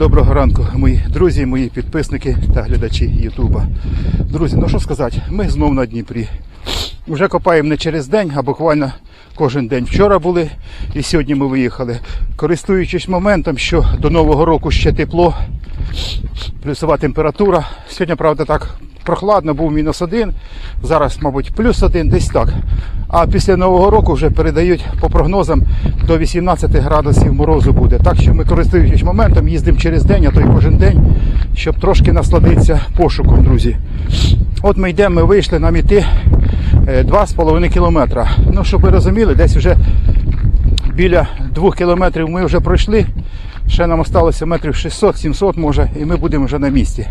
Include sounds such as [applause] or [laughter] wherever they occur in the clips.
доброго ранку, мої друзі, мої підписники та глядачі Ютуба. Друзі, ну що сказати, ми знов на Дніпрі. Вже копаємо не через день, а буквально кожен день. Вчора були і сьогодні ми виїхали. Користуючись моментом, що до Нового року ще тепло, плюсова температура. Сьогодні, правда, так прохладно, був мінус один, зараз, мабуть, плюс один, десь так. А після Нового року вже передають по прогнозам до 18 градусів морозу буде. Так що ми, користуючись моментом, їздимо через день, а то й кожен день, щоб трошки насладитися пошуком, друзі. От ми йдемо, ми вийшли нам іти 2,5 кілометра. Ну, щоб ви розуміли, десь вже біля 2 кілометрів ми вже пройшли. Ще нам залишилося метрів 600-700 може, і ми будемо вже на місці.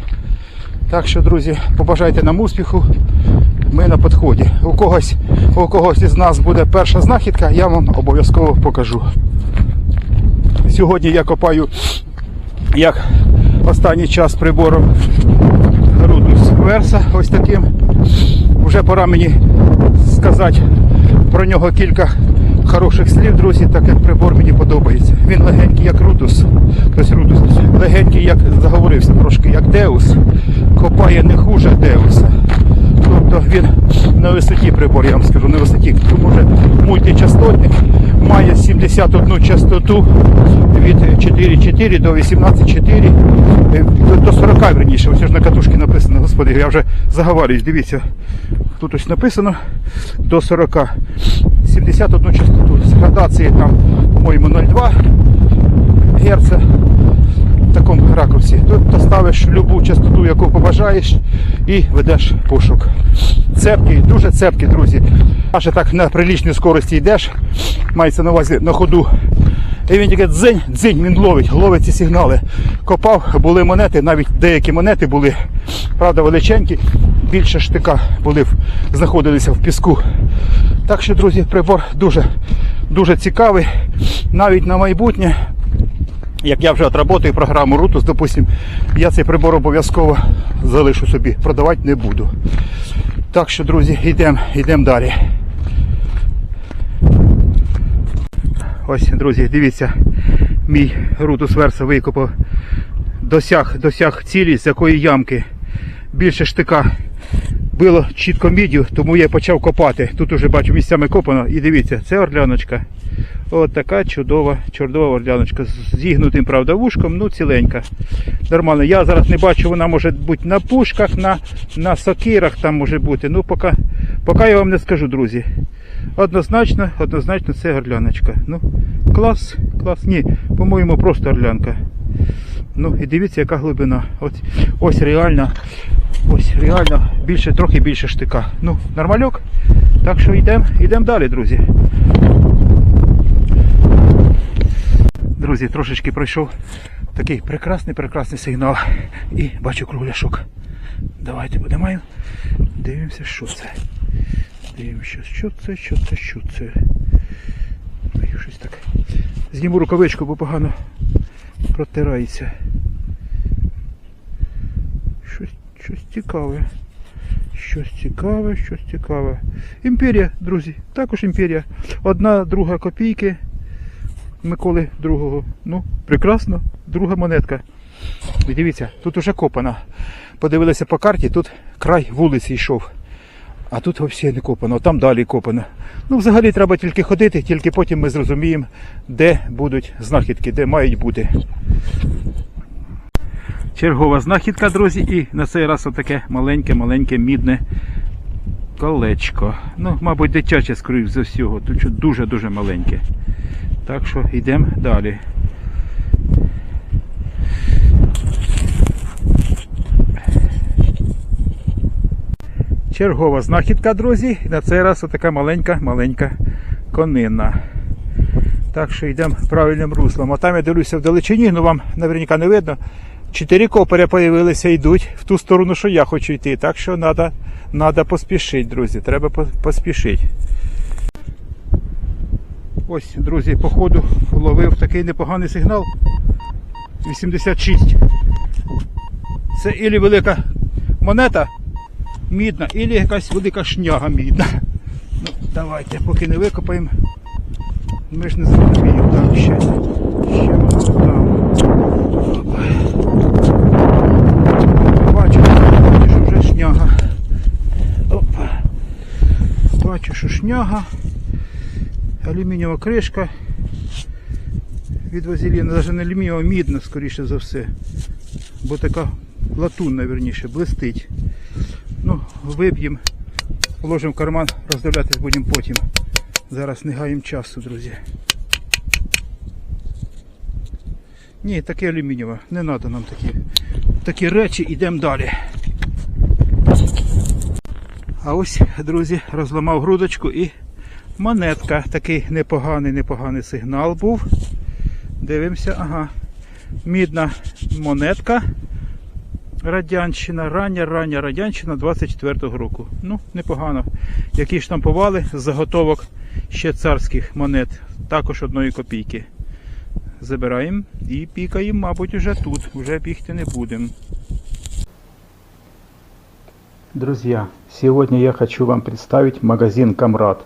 Так що, друзі, побажайте нам успіху. Ми на підході. У когось, у когось із нас буде перша знахідка, я вам обов'язково покажу. Сьогодні я копаю як останній час прибором Rudus Versa, ось таким. Вже пора мені сказати про нього кілька хороших слів, друзі, так як прибор мені подобається. Він легенький, як рутус, тобто Rudus, легенький, як заговорився трошки, як Деус, копає не хуже Деуса. Тобто він на висоті прибор, я вам скажу, на висоті, тому що мультичастотник має 71 частоту від 4,4 до 18,4 е, до- до 40 верніше. Ось ж на катушці написано, господи, я вже заговорююсь, дивіться. Тут ось написано до 40. 71 частоту. З градації там, по-моєму, 0,2 Гц такому ракурсі. Тут ти ставиш любу частоту, яку побажаєш, і ведеш пошук. Цепкий, дуже цепкий, друзі. Аж так на прилічній скорості йдеш, мається на увазі на ходу. І він тільки дзень, дзень, він ловить, ловить ці сигнали. Копав, були монети, навіть деякі монети були, правда, величенькі, більше штика були, знаходилися в піску. Так що, друзі, прибор дуже, дуже цікавий. Навіть на майбутнє як я вже отработаю програму Rutus, допустим, я цей прибор обов'язково залишу собі, продавати не буду. Так що, друзі, йдемо йдем далі. Ось, друзі, дивіться, мій Rutus Versa викопав, досяг, досяг цілі, з якої ямки більше штика було чітко мідю, тому я почав копати. Тут уже бачу місцями копано. І дивіться, це орляночка. От така чудова, чудова орляночка. З зігнутим, правда, вушком, ну ціленька. Нормально. Я зараз не бачу, вона може бути на пушках, на, на сокирах там може бути. Ну, поки, поки я вам не скажу, друзі. Однозначно, однозначно це орляночка. Ну, клас, клас. Ні, по-моєму, просто орлянка. Ну і дивіться, яка глибина. Ось, ось реально, ось реально більше, трохи більше штика. Ну, нормальок. Так що йдемо йдем далі, друзі. Друзі, трошечки пройшов такий прекрасний, прекрасний сигнал. І бачу кругляшок. Давайте будемо. Дивимося, що це. Дивимося, що це, що це, що це. Ой, щось так. Зніму рукавичку, бо погано протирається. Щось, щось цікаве. Щось цікаве, щось цікаве. Імперія, друзі, також імперія. Одна, друга копійки. Миколи другого. Ну, прекрасно, друга монетка. І дивіться, тут уже копана. Подивилися по карті, тут край вулиці йшов. А тут взагалі не копано, там далі копано. Ну, взагалі треба тільки ходити, тільки потім ми зрозуміємо, де будуть знахідки, де мають бути. Чергова знахідка, друзі, і на цей раз отаке маленьке-маленьке мідне колечко. Ну, мабуть, дитяче, скоріш за всього, тут дуже-дуже маленьке. Так що йдемо далі. Чергова знахідка, друзі. І на цей раз отака маленька-маленька конина. Так що йдемо правильним руслом. А там я дивлюся в далечині, ну вам наверняка не видно. Чотири копаря появилися, йдуть в ту сторону, що я хочу йти. Так що треба поспішити, друзі. Треба поспішити. Ось, друзі, походу ловив такий непоганий сигнал. 86. Це ілі велика монета мідна, ілі якась велика шняга мідна. Ну, давайте, поки не викопаємо. Ми ж не зрозуміємо там ще. Ще там. Бачу, що вже шняга. Опа. Бачу, що шняга. Алюмінієва кришка. Від вазеліна, навіть не алюмінієва, мідна, скоріше за все. Бо така латунна, верніше, блистить. Ну, виб'ємо, положимо в карман, роздивлятись будемо потім. Зараз не гаємо часу, друзі. Ні, таке алюмінієве, не треба нам такі, такі речі, йдемо далі. А ось, друзі, розламав грудочку і монетка. Такий непоганий, непоганий сигнал був. Дивимося, ага. Мідна монетка. Радянщина, рання, рання радянщина 24-го року. Ну, непогано. Які штампували з заготовок ще царських монет, також одної копійки. Забираємо і пікаємо, мабуть, уже тут. Вже бігти не будемо. Друзья, сегодня я хочу вам представить магазин «Камрад»,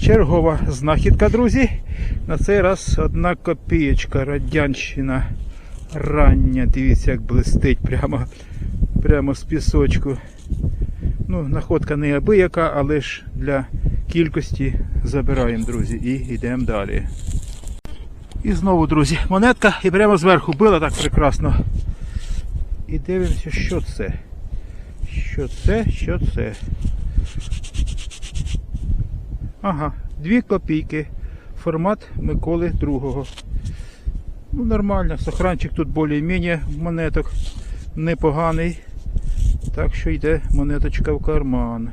Чергова знахідка, друзі. На цей раз одна копієчка, радянщина рання. Дивіться, як блистить прямо, прямо з пісочку. Ну, находка не абияка, але ж для кількості забираємо, друзі, і йдемо далі. І знову, друзі, монетка і прямо зверху била так прекрасно. І дивимося, що це. Що це, що це. Ага, дві копійки. Формат Миколи II. Ну, нормально. Сохранчик тут більш-менш монеток непоганий. Так що йде монеточка в карман.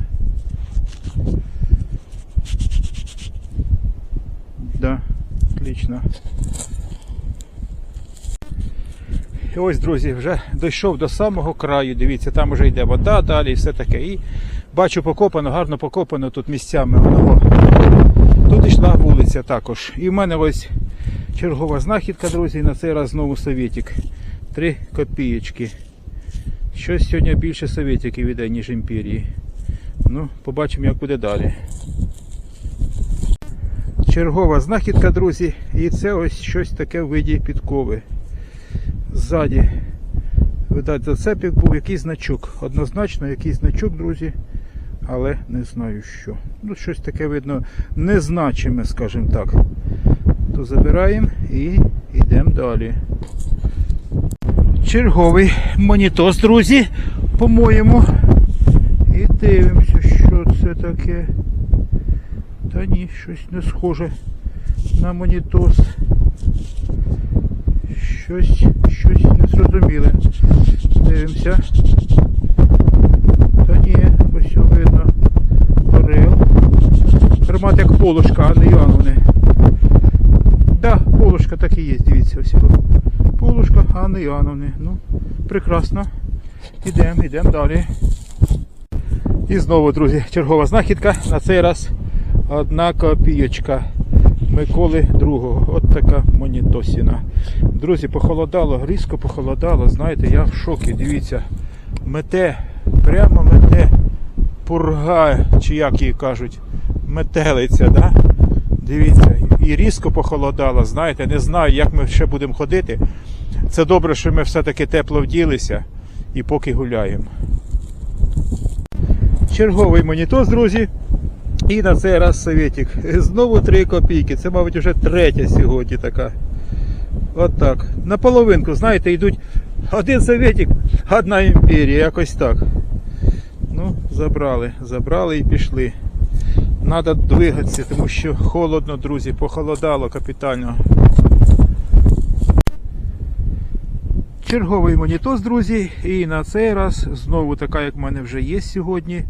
Да, отлично. І ось, друзі, вже дійшов до самого краю. Дивіться, там вже йде вода далі і все таке. І бачу покопано, гарно покопано тут місцями. Воно. Тут вулиця також. І в мене ось чергова знахідка, друзі, на цей раз знову совєтик. Три копієчки. Щось сьогодні більше совєтиків іде, ніж імперії. Ну, побачимо, як буде далі. Чергова знахідка, друзі, і це ось щось таке в виді підкови. Ззаді, видать, зацепик був якийсь значок. Однозначно якийсь значок, друзі, але не знаю що. Ну, щось таке видно незначиме, скажімо так. То забираємо і йдемо далі. Черговий монітос, друзі, по-моєму. І дивимося, що це таке. Та ні, щось не схоже на монітос. Щось, щось незрозуміле. Дивимося. Та ні, ось його видно. Орел. Формат як полушка, а не Іоанновне. Да, полушка так і є, дивіться, ось. Полушка, а не Іоанновне. Ну, прекрасно. Ідемо, йдемо далі. І знову, друзі, чергова знахідка. На цей раз одна копійочка. Миколи II. От така монітосіна. Друзі, похолодало, різко похолодало. Знаєте, я в шокі. Дивіться, мете, прямо мете пурга, чи як її кажуть, метелиця, да? Дивіться, і різко похолодало, знаєте, не знаю, як ми ще будемо ходити. Це добре, що ми все-таки тепло вділися і поки гуляємо. Черговий монітос, друзі. І на цей раз советик. Знову 3 копійки. Це, мабуть, вже третя сьогодні така. От так. На половинку, знаєте, йдуть один советик, одна імперія, якось так. Ну, забрали, забрали і пішли. Надо двигатися, тому що холодно, друзі, похолодало капітально. Черговий монітос, друзі, і на цей раз знову така, як в мене вже є сьогодні.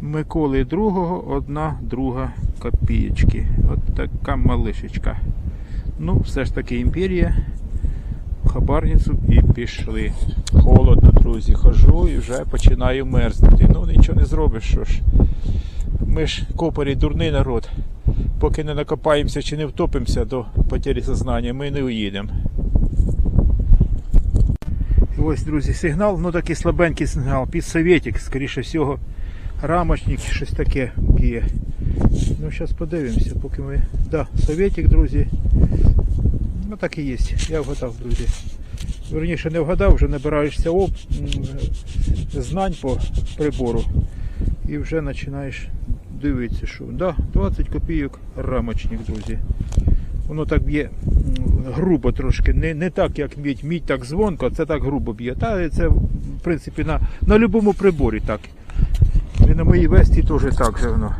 Миколи II, одна друга копієчки. От така малишечка. Ну, все ж таки імперія. Хабарницю і пішли. Холодно, друзі, хожу і вже починаю мерзнути. Ну нічого не зробиш, що ж. Ми ж копарі дурний народ. Поки не накопаємося чи не втопимося до потері сознання, ми не уїдемо. Ось, друзі, сигнал, ну такий слабенький сигнал, під советик, скоріше всього, рамочник, щось таке б'є. Ну, зараз подивимося, поки ми. Да, советик, друзі. Ну так і є. Я вгадав, друзі. Верніше не вгадав, вже набираєшся м, знань по прибору і вже починаєш дивитися, що да, 20 копійок рамочник, друзі. Воно так б'є грубо трошки, не, не так, як мідь, мідь так звонко, це так грубо б'є. Та це, в принципі, на, на будь-якому приборі так. І на моїй весті теж так же воно.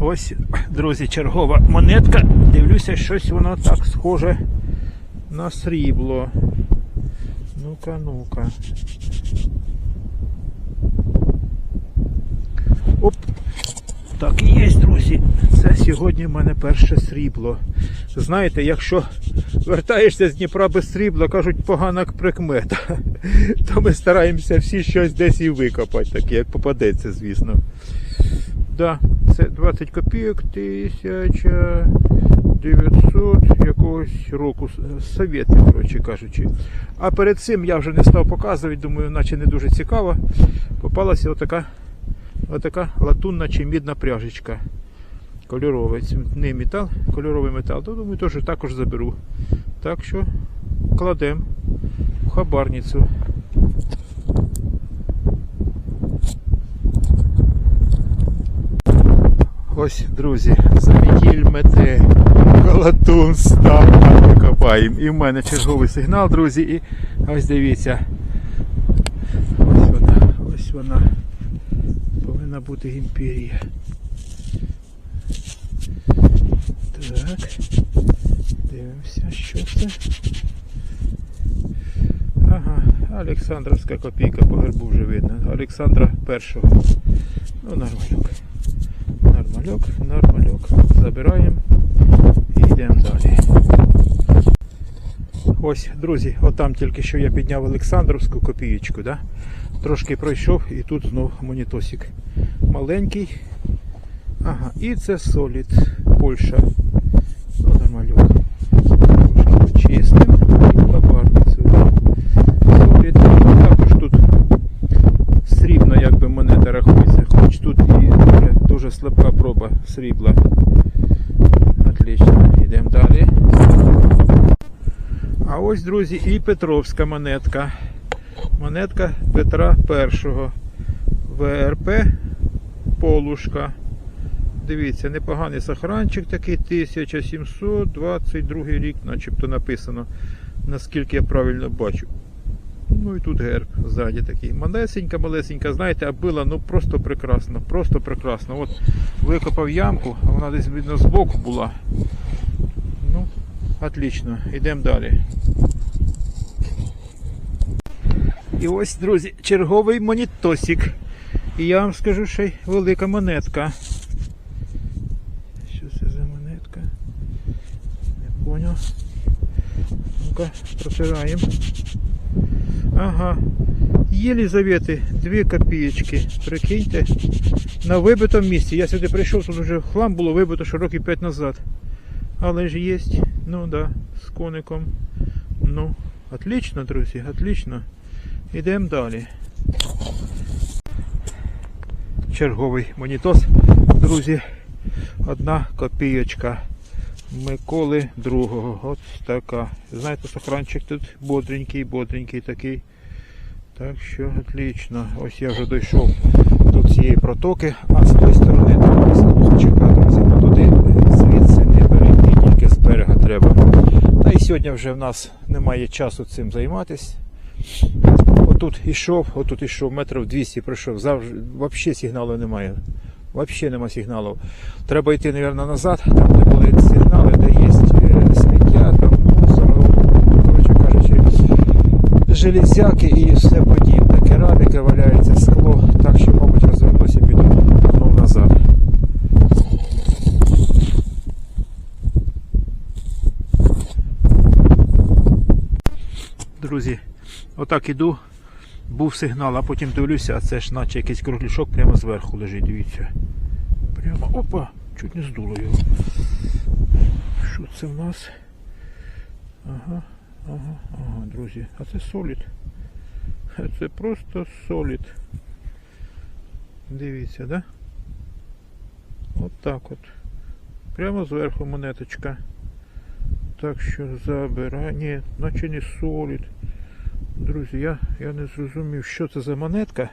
Ось, друзі, чергова монетка. Дивлюся, щось воно так схоже на срібло. Ну-ка, ну-ка. Оп. Так і є, друзі. Це сьогодні в мене перше срібло. Знаєте, якщо вертаєшся з Дніпра без срібла, кажуть, погана прикмета, [laughs] то ми стараємося всі щось десь і викопати, таке, як попадеться, звісно. Да, це 20 копійок 1900 якогось року совєтів, коротше кажучи. А перед цим я вже не став показувати, думаю, наче не дуже цікаво. Попалася отака, отака латунна чи мідна пряжечка. Кольоровий не метал, кольоровий метал. То думаю, теж також заберу. Так що кладемо в хабарницю. Ось, друзі, замітіль мете, колотун став, копаємо. І в мене черговий сигнал, друзі, і ось дивіться. Ось вона, ось вона. Повинна бути імперія. Так. Дивимося, що це. Ага, Олександровська копійка по гербу вже видно. Олександра першого. Ну, нормальок. Нормальок, нормальок. Забираємо і йдемо далі. Ось, друзі, отам тільки що я підняв Олександровську копієчку, да? трошки пройшов і тут знов монітосик. Маленький. Ага, і це Солід, Польща. Ну, нормальок. Трошки і хабарницю. Солід. Також тут срібна якби монета рахується, хоч тут і дуже, дуже слабка проба срібла. Отлично, йдемо далі. А ось, друзі, і Петровська монетка. Монетка Петра І. ВРП Полушка. Дивіться, непоганий сохранчик такий 1722 рік, начебто написано, наскільки я правильно бачу. Ну і тут герб ззаді такий. Малесенька, малесенька, знаєте, а била ну просто прекрасно, просто прекрасно. От викопав ямку, а вона десь видно збоку була. Ну, отлично, йдемо далі. І ось, друзі, черговий монітосик. І я вам скажу, що й велика монетка. Що це за монетка? Не поняв. Ну-ка, протираємо. Ага. Єлізавети, 2 копієчки. Прикиньте. На вибитому місці. Я сюди прийшов, тут вже хлам було вибито ще років 5 назад. Але ж є. Ну да, з коником. Ну, отлично, друзі, отлично. Йдемо далі. Черговий монітос, друзі. Одна копійочка. Миколи другого. От така. Знаєте, сохранчик тут бодренький, бодренький такий. Так що отлично. Ось я вже дійшов до цієї протоки, а з тої сторони там написано чекати, ну туди звідси не перейти, тільки з берега треба. Та і сьогодні вже в нас немає часу цим займатися. Отут ішов, отут ішов, метрів 200 пройшов, завжди, взагалі сигналу немає. Взагалі нема сигналу. Треба йти, мабуть, назад, там термінали, де є е, сміття, там мусор, коротше кажучи, железяки і все подібне. Кераміка валяється, скло, так що, мабуть, розвернуся, піду назад. Друзі, отак іду. Був сигнал, а потім дивлюся, а це ж наче якийсь кругляшок прямо зверху лежить, дивіться. Прямо, опа, чуть не здуло його. Що це в нас? Ага, ага, ага, друзі. А це солід. Це просто солід. Дивіться, да? От так от. Прямо зверху монеточка. Так що забирай. Ні, наче не солід. Друзі, я, я не зрозумів, що це за монетка.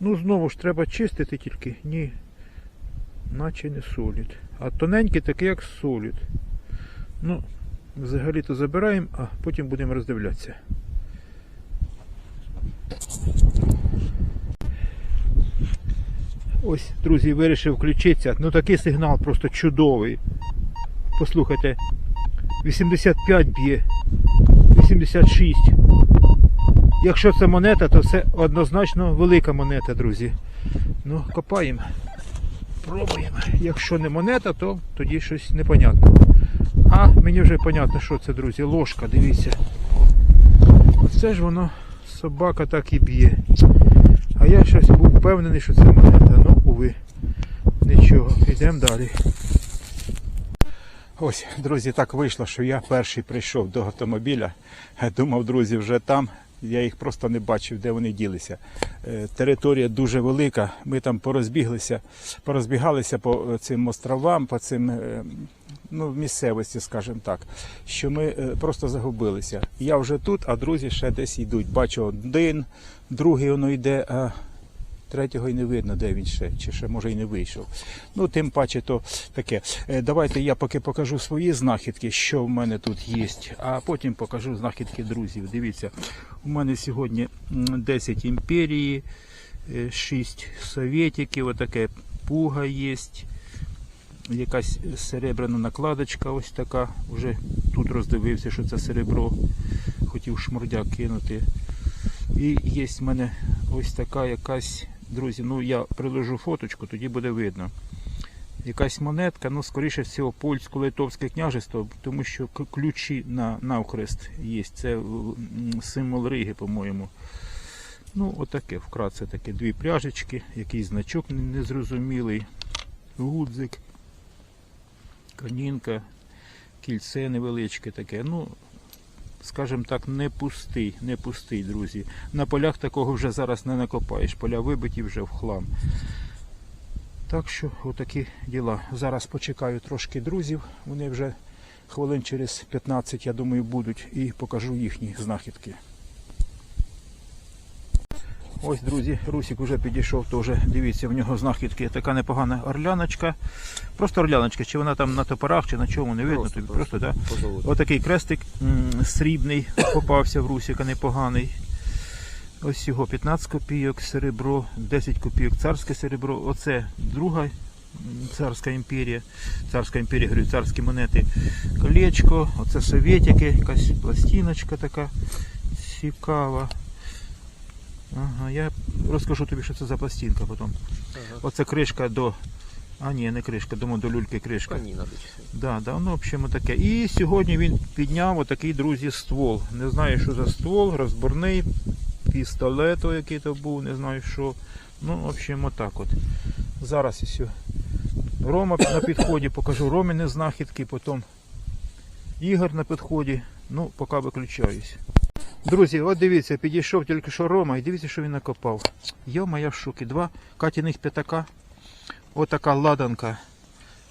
Ну, знову ж треба чистити тільки. Ні. Наче не солід. А тоненький такий, як солід. Ну, взагалі-то забираємо, а потім будемо роздивлятися. Ось, друзі, вирішив включитися. Ну такий сигнал просто чудовий. Послухайте, 85 б'є, 86. Якщо це монета, то це однозначно велика монета, друзі. Ну, копаємо. Пробуємо. Якщо не монета, то тоді щось непонятне. А мені вже понятно, що це, друзі. Ложка, дивіться. Оце ж воно собака так і б'є. А я щось був впевнений, що це монета. Ну, уви. Нічого, йдемо далі. Ось, друзі, так вийшло, що я перший прийшов до автомобіля. Думав, друзі, вже там. Я їх просто не бачив, де вони ділися. Е, Територія дуже велика. Ми там порозбіглися, порозбігалися по е, цим островам, по цим е, ну, місцевості, скажімо так, що ми е, просто загубилися. Я вже тут, а друзі ще десь йдуть. Бачу один, другий воно йде, а третього й не видно, де він ще, чи ще може й не вийшов. Ну, тим паче, то таке. Е, Давайте я поки покажу свої знахідки, що в мене тут є, а потім покажу знахідки друзів. Дивіться, у мене сьогодні 10 імперії, 6 совєтиків, отаке пуга є. Якась серебряна накладочка, ось така. Вже тут роздивився, що це серебро. Хотів шмурдяк кинути. І є в мене ось така якась, друзі, ну я приложу фоточку, тоді буде видно. Якась монетка, ну, скоріше всього, польсько-литовське княжество, тому що ключі на навхрест є. Це символ Риги, по-моєму. Ну, отаке, вкратце таке. Дві пряжечки, якийсь значок незрозумілий, гудзик, конінка, кільце невеличке таке. Ну, скажімо так, не пустий, не пустий, друзі. На полях такого вже зараз не накопаєш. Поля вибиті вже в хлам. Так що, отакі діла. Зараз почекаю трошки друзів. Вони вже хвилин через 15, я думаю, будуть і покажу їхні знахідки. Ось, друзі, Русик вже підійшов теж. Дивіться, в нього знахідки. Така непогана орляночка. Просто орляночка, чи вона там на топорах, чи на чому, не видно Просто, тобі. просто. Просто, да? Отакий крестик срібний попався в Русіка, непоганий. Ось його 15 копійок серебро, 10 копійок царське серебро. Оце друга царська імперія. Царська імперія, говорю, царські монети. Колечко, оце совєтики, якась пластиночка така цікава. Ага, я розкажу тобі, що це за пластинка потім. Ага. Оце кришка до. А ні, не кришка, думаю, до люльки кришка. Коні надо. Да, да, ну, в общем, таке. І сьогодні він підняв отакий, друзі, ствол. Не знаю, що за ствол, розборний, пістолет, який то був, не знаю що. Ну, в общем, отак от. Зараз ось. Рома на підході, покажу Роміни знахідки, потім Ігор на підході. Ну, поки виключаюсь. Друзі, от дивіться, підійшов тільки що Рома, і дивіться, що він накопав. Йо, я в шокі. Два катяних п'ятака. Отака ладанка.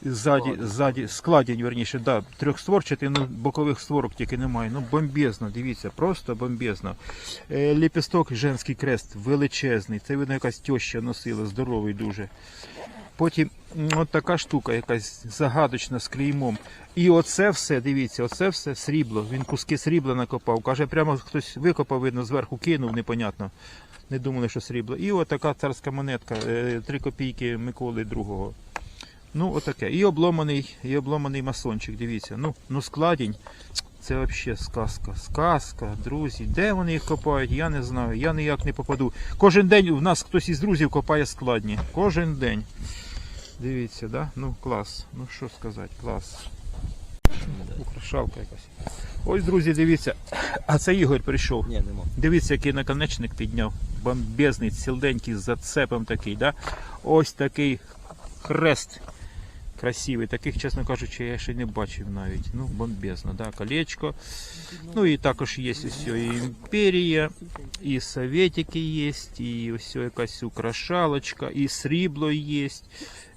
Ззаді, Складень. ззаді, складень, верніше, да, трьохстворчатий, ну, бокових створок тільки немає. Ну, бомбезно, дивіться, просто бомбезно. Е, ліпісток, женський крест, величезний. Це видно, якась теща носила, здоровий дуже. Потім от така штука, якась загадочна з клеймом. І оце все, дивіться, оце все срібло. Він куски срібла накопав. Каже, прямо хтось викопав, видно, зверху кинув, непонятно. Не думали, що срібло. І отака царська монетка, 3 копійки Миколи II. Ну, отаке. І обломаний, і обломаний масончик, дивіться. Ну, ну складінь. Це взагалі сказка. Сказка, друзі. Де вони їх копають, я не знаю. Я ніяк не попаду. Кожен день у нас хтось із друзів копає складні. Кожен день. Дивіться, да? Ну клас. Ну що сказати, клас. Украшалка якась. Ось, друзі, дивіться. А це Ігор прийшов. Ні, нема. Дивіться, який наконечник підняв. Бомбезний, сілденький, з зацепом такий, да? Ось такий хрест красивий. Таких, чесно кажучи, я ще не бачив навіть. Ну, бомбезно, да? Колечко. Ну і також є ось і імперія, і советики є, і ось якась украшалочка, і срібло є.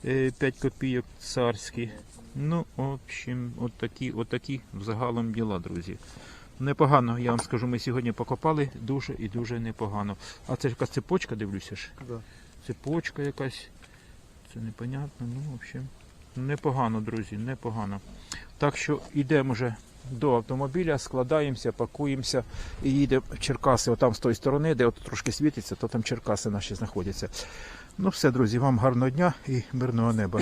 5 копійок царські. Ну, в общем, от такі, от такі загалом діла, друзі. Непогано, я вам скажу, ми сьогодні покопали дуже і дуже непогано. А це якась цепочка, дивлюся ж. Да. Цепочка якась. Це непонятно, ну, в общем, непогано, друзі, непогано. Так що йдемо вже до автомобіля, складаємося, пакуємося і їдемо в Черкаси. Отам з тої сторони, де от трошки світиться, то там Черкаси наші знаходяться. Ну все, друзі, вам гарного дня і мирного неба.